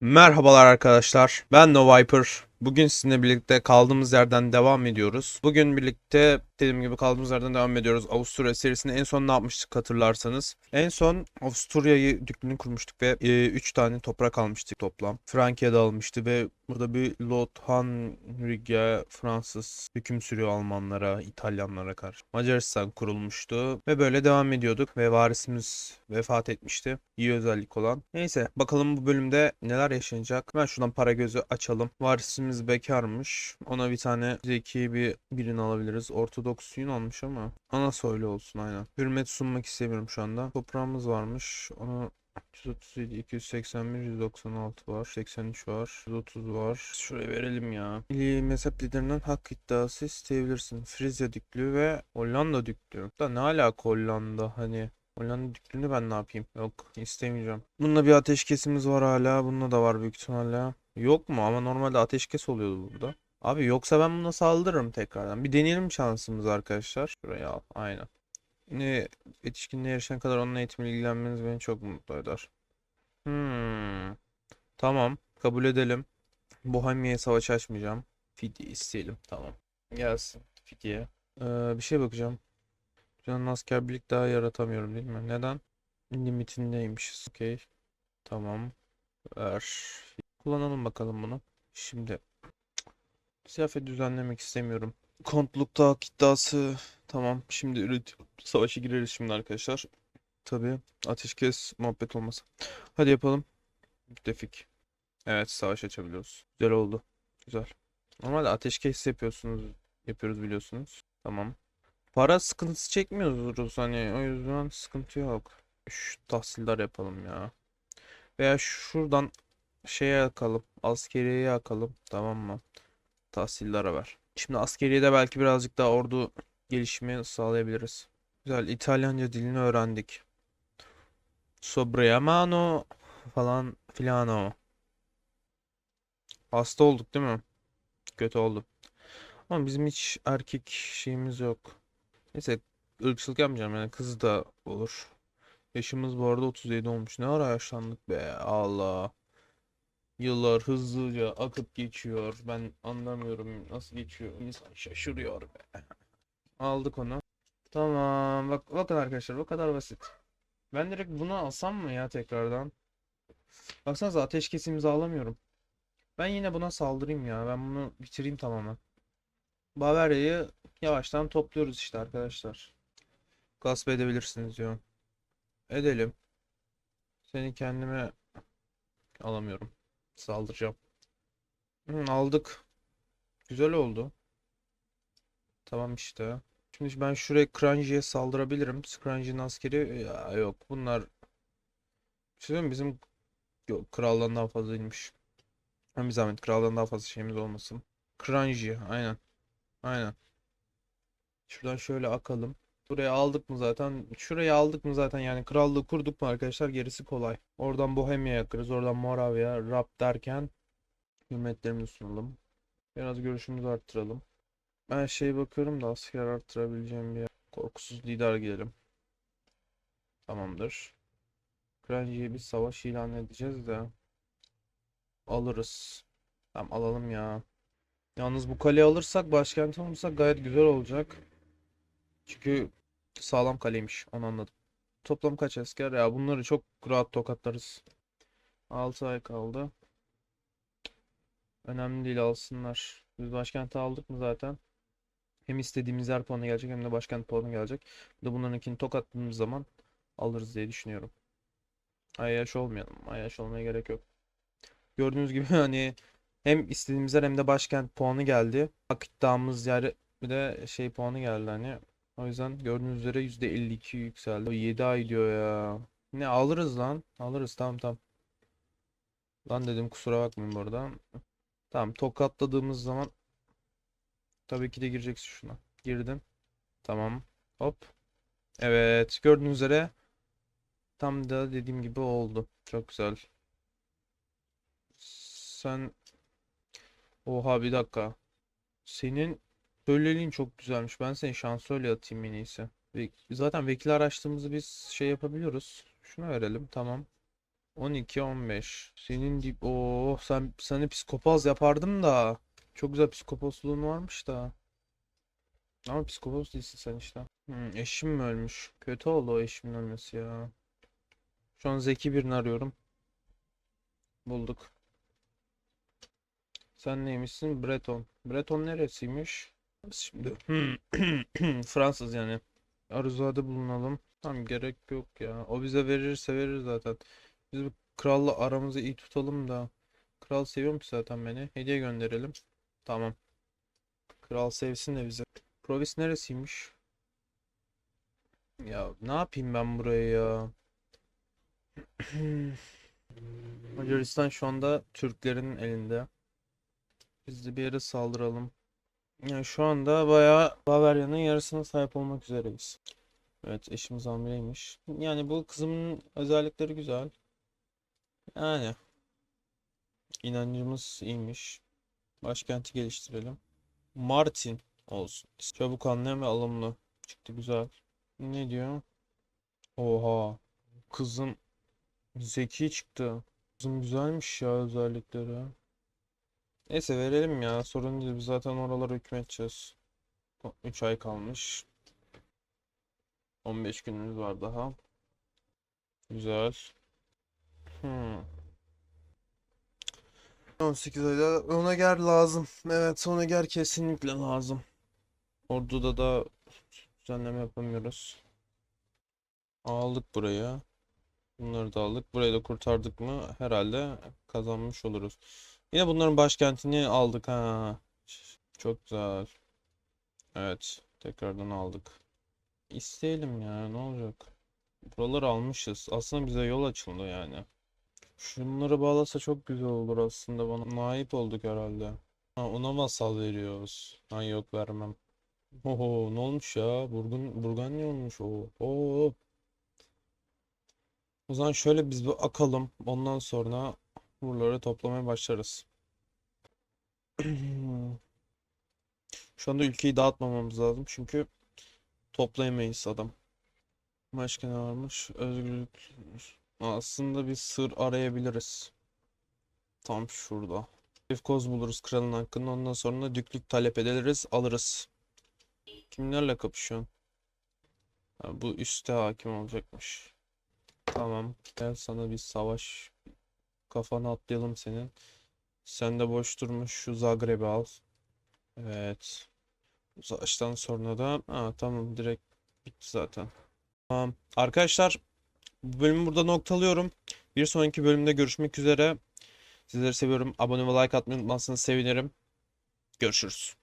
Merhabalar arkadaşlar. Ben No Viper. Bugün sizinle birlikte kaldığımız yerden devam ediyoruz. Bugün birlikte dediğim gibi kaldığımız yerden devam ediyoruz. Avusturya serisinde en son ne yapmıştık hatırlarsanız. En son Avusturya'yı düklüğünü kurmuştuk ve 3 tane toprak almıştık toplam. Frankiya'da almıştı ve burada bir Lotharingia Fransız hüküm sürüyor Almanlara, İtalyanlara karşı. Macaristan kurulmuştu ve böyle devam ediyorduk ve varisimiz vefat etmişti. İyi özellik olan. Neyse bakalım bu bölümde neler yaşanacak. Ben şuradan para gözü açalım. Varisimiz bekarmış. Ona bir tane zeki bir birini alabiliriz. Ortodoks yün almış ama ana soylu olsun aynen. Hürmet sunmak istemiyorum şu anda. Toprağımız varmış. Onu 137, 281, 196 var. 83 var. 130 var. Şuraya verelim ya. Milli mezhep liderinden hak iddiası isteyebilirsin. Frizya düklüğü ve Hollanda düklüğü. Da ne alaka Hollanda hani? Hollanda düklüğünü ben ne yapayım? Yok istemeyeceğim. Bununla bir ateşkesimiz var hala. Bununla da var büyük ihtimalle. Yok mu? Ama normalde ateşkes oluyordu burada. Abi yoksa ben buna saldırırım tekrardan. Bir deneyelim şansımız arkadaşlar. Şuraya al. Aynen. Ne yetişkinliğe erişene kadar onunla eğitimle ilgilenmeniz beni çok mutlu eder. Hmm. Tamam. Kabul edelim. Bohemia'ya savaş açmayacağım. Fidye isteyelim. Tamam. Gelsin. Fidye. Ee, bir şey bakacağım. Canlı asker birlik daha yaratamıyorum değil mi? Neden? Limitindeymişiz. Okey. Tamam. Ver. Kullanalım bakalım bunu. Şimdi. Ziyafet düzenlemek istemiyorum. Kontlukta hak iddiası. Tamam. Şimdi üretim. Savaşa gireriz şimdi arkadaşlar. Tabii. Ateşkes muhabbet olmasa. Hadi yapalım. Müttefik. Evet savaş açabiliyoruz. Güzel oldu. Güzel. Normalde ateşkes yapıyorsunuz. Yapıyoruz biliyorsunuz. Tamam. Para sıkıntısı çekmiyoruz hani o yüzden sıkıntı yok. Şu tahsildar yapalım ya. Veya şuradan şeye yakalım. Askeriye yakalım. Tamam mı? Tahsildara ver. Şimdi askeriyede belki birazcık daha ordu gelişimi sağlayabiliriz. Güzel. İtalyanca dilini öğrendik. Sobriamano falan filano. Hasta olduk değil mi? Kötü oldu. Ama bizim hiç erkek şeyimiz yok. Neyse ırkçılık yapmayacağım yani kız da olur. Yaşımız bu arada 37 olmuş. Ne ara yaşlandık be Allah. Yıllar hızlıca akıp geçiyor. Ben anlamıyorum nasıl geçiyor. İnsan şaşırıyor be. Aldık onu. Tamam. Bak bakın arkadaşlar bu kadar basit. Ben direkt bunu alsam mı ya tekrardan? Baksanıza ateşkes imzalamıyorum. Ben yine buna saldırayım ya. Ben bunu bitireyim tamamen. Bavarya'yı yavaştan topluyoruz işte arkadaşlar. Gasp edebilirsiniz diyor. Edelim. Seni kendime alamıyorum. Saldıracağım. Hı, aldık. Güzel oldu. Tamam işte. Şimdi ben şuraya Kranji'ye saldırabilirim. Kranji'nin askeri ya yok. Bunlar bir şey bizim yok, kraldan daha fazlaymış. Hem bir zahmet kraldan daha fazla şeyimiz olmasın. Kranji aynen. Aynen. Şuradan şöyle akalım. Buraya aldık mı zaten? Şurayı aldık mı zaten yani krallığı kurduk mu arkadaşlar gerisi kolay. Oradan Bohemia yakarız. Oradan Moravya, Rap derken hürmetlerimizi sunalım. Biraz görüşümüzü arttıralım. Ben şey bakıyorum da asker arttırabileceğim bir yer. Korkusuz lider gidelim. Tamamdır. Kranji'ye bir savaş ilan edeceğiz de. Alırız. Tamam alalım ya. Yalnız bu kaleyi alırsak başkenti alırsak gayet güzel olacak. Çünkü sağlam kaleymiş. Onu anladım. Toplam kaç asker? Ya bunları çok rahat tokatlarız. 6 ay kaldı. Önemli değil alsınlar. Biz başkenti aldık mı zaten? Hem istediğimiz yer puanı gelecek hem de başkent puanı gelecek. Bir de bunlarınkini tokatladığımız zaman alırız diye düşünüyorum. Ayyaş olmayalım. Ayyaş olmaya gerek yok. Gördüğünüz gibi hani hem istediğimiz yer hem de başkent puanı geldi. Hak iddiamız yer bir de şey puanı geldi hani. O yüzden gördüğünüz üzere %52 yükseldi. O 7 ay diyor ya. Ne alırız lan? Alırız tamam tamam. Lan dedim kusura bakmayın bu arada. Tamam tokatladığımız zaman tabii ki de gireceksin şuna. Girdim. Tamam. Hop. Evet gördüğünüz üzere tam da dediğim gibi oldu. Çok güzel. Sen Oha bir dakika. Senin Söylediğin çok güzelmiş. Ben seni şansölye atayım en iyisi. Zaten vekil araçtığımızı biz şey yapabiliyoruz. Şuna verelim. Tamam. 12 15. Senin dip oh sen seni psikopaz yapardım da. Çok güzel psikopasluğun varmış da. Ama psikopos değilsin sen işte. Hmm, eşim mi ölmüş? Kötü oldu o eşimin ölmesi ya. Şu an zeki birini arıyorum. Bulduk. Sen neymişsin? Breton. Breton neresiymiş? Şimdi Fransız yani. Arzuada bulunalım. Tamam gerek yok ya. O bize verirse verir zaten. Biz bu kralla aramızı iyi tutalım da. Kral seviyormuş zaten beni. Hediye gönderelim. Tamam. Kral sevsin de bizi. Provis neresiymiş? Ya ne yapayım ben buraya ya? Macaristan şu anda Türklerin elinde. Biz de bir yere saldıralım. Yani şu anda bayağı Bavarya'nın yarısına sahip olmak üzereyiz. Evet eşimiz hamileymiş. Yani bu kızımın özellikleri güzel. Yani inancımız iyiymiş. Başkenti geliştirelim. Martin olsun. Çabuk anlayan ve alımlı. Çıktı güzel. Ne diyor? Oha. Kızım zeki çıktı. Kızım güzelmiş ya özellikleri. Neyse verelim ya. Sorun değil. Biz zaten oralara hükmedeceğiz. 3 ay kalmış. 15 günümüz var daha. Güzel. Hmm. 18 ayda Onager lazım. Evet Onager kesinlikle lazım. Ordu'da da düzenleme yapamıyoruz. Aldık buraya. Bunları da aldık. Burayı da kurtardık mı herhalde kazanmış oluruz. Yine bunların başkentini aldık ha. Çok güzel. Evet. Tekrardan aldık. İsteyelim ya ne olacak. Buraları almışız. Aslında bize yol açıldı yani. Şunları bağlasa çok güzel olur aslında bana. Naip olduk herhalde. Ha, ona masal veriyoruz. Ha yok vermem. Oho ne olmuş ya? Burgun, Burgundy olmuş o. Oo. O zaman şöyle biz bir akalım. Ondan sonra buraları toplamaya başlarız. Şu anda ülkeyi dağıtmamamız lazım çünkü toplayamayız adam. Başka ne varmış? Özgürlük. Aslında bir sır arayabiliriz. Tam şurada. Koz buluruz kralın hakkında. Ondan sonra düklük talep ederiz, alırız. Kimlerle kapışıyorsun? Ha, bu üste hakim olacakmış. Tamam. Gel sana bir savaş. Kafana atlayalım senin. Sen de boş durmuş şu Zagreb'i al. Evet. Bu Savaştan sonra da ha, tamam direkt bitti zaten. Tamam. Arkadaşlar bu bölümü burada noktalıyorum. Bir sonraki bölümde görüşmek üzere. Sizleri seviyorum. Abone ve like atmayı unutmazsanız sevinirim. Görüşürüz.